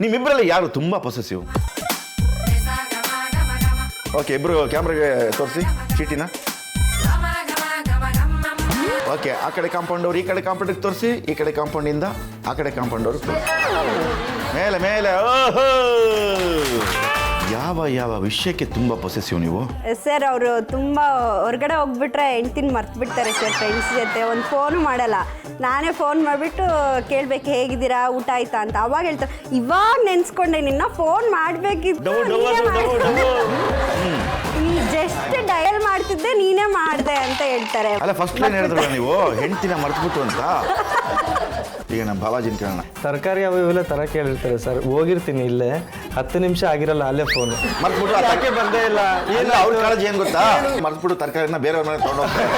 ನಿಮ್ಮಿಬ್ಬರಲ್ಲಿ ಯಾರು ತುಂಬಾ possessive okay ಇಬ್ರು ಕ್ಯಾಮ್ರಾಗೆ ತೋರಿಸಿ, ಚೀಟಿನ. ಓಕೆ ಆ ಕಡೆ ಕಾಂಪೌಂಡ್ ಅವ್ರು, ಈ ಕಡೆ ಕಾಂಪೌಂಡ್ ತೋರಿಸಿ, ಈ ಕಡೆ ಕಾಂಪೌಂಡಿಂದ ಆ ಕಡೆ ಕಾಂಪೌಂಡ್ ಅವರು ಮೇಲೆ ಮೇಲೆ, ಓಹೋ! ಯಾವ ಯಾವ ವಿಷಯಕ್ಕೆ ತುಂಬ ಪೊಸೆಸಿವ್ ನೀವು? ಸರ್ ಅವರು ತುಂಬ ಹೊರಗಡೆ ಹೋಗ್ಬಿಟ್ರೆ ಹೆಂಡ್ತಿನ ಮರ್ತು ಬಿಡ್ತಾರೆ ಸರ್ ಫ್ರೆಂಡ್ಸ್ ಜೊತೆ. ಒಂದು ಫೋನು ಮಾಡಲ್ಲ. ನಾನೇ ಫೋನ್ ಮಾಡಿಬಿಟ್ಟು ಕೇಳಬೇಕು ಹೇಗಿದ್ದೀರಾ? ಊಟ ಆಯ್ತಾ ಅಂತ. ಅವಾಗ ಹೇಳ್ತಾರೆ ಇವಾಗ ನೆನೆಸ್ಕೊಂಡೆ ನಿನ್ನ ಫೋನ್ ಮಾಡಬೇಕಿತ್ತು. ಡಬು ಡಬು ಡಬು ಡಬು. ಜಸ್ಟ್ ಡಯಲ್ ಮಾಡ್ತಿದ್ದೆ ನೀನೇ ಮಾಡಿದೆ ಅಂತ ಹೇಳ್ತಾರೆ. ಅಲ್ಲ ಫಸ್ಟ್ ಲೈನ್ ಹೇಳಿದ್ರಲ್ಲ ನೀವು ಹೆಂಡ್ತಿನ ಮರ್ತ್ಬಿಟ್ಟು ಅಂತ. ಈಗ ನಮ್ಮ ಬಾಲಾಜಿನ ಕೇಳೋಣ. ತರಕಾರಿ ಅವು ಇವೆಲ್ಲ ತರ ಕೇಳಿರ್ತಾರೆ ಸರ್. ಹೋಗಿರ್ತೀನಿ ಇಲ್ಲೇ. ಹತ್ತು ನಿಮಿಷ ಆಗಿರಲ್ಲ ಅಲ್ಲೇ ಫೋನ್ ಮರ್ತ್ಬಿಟ್ಟು ಯಾಕೆ ಬಂದೇ ಇಲ್ಲ. ಇಲ್ಲ ಅವ್ರ ಕಾಳಜಿ ಏನ್ ಗೊತ್ತಾ? ಮರ್ತ್ಬಿಟ್ಟು ತರಕಾರಿನ ಬೇರೆಯವ್ರ ಮನೆ ತಗೊಂಡೋಗ್ತಾರೆ.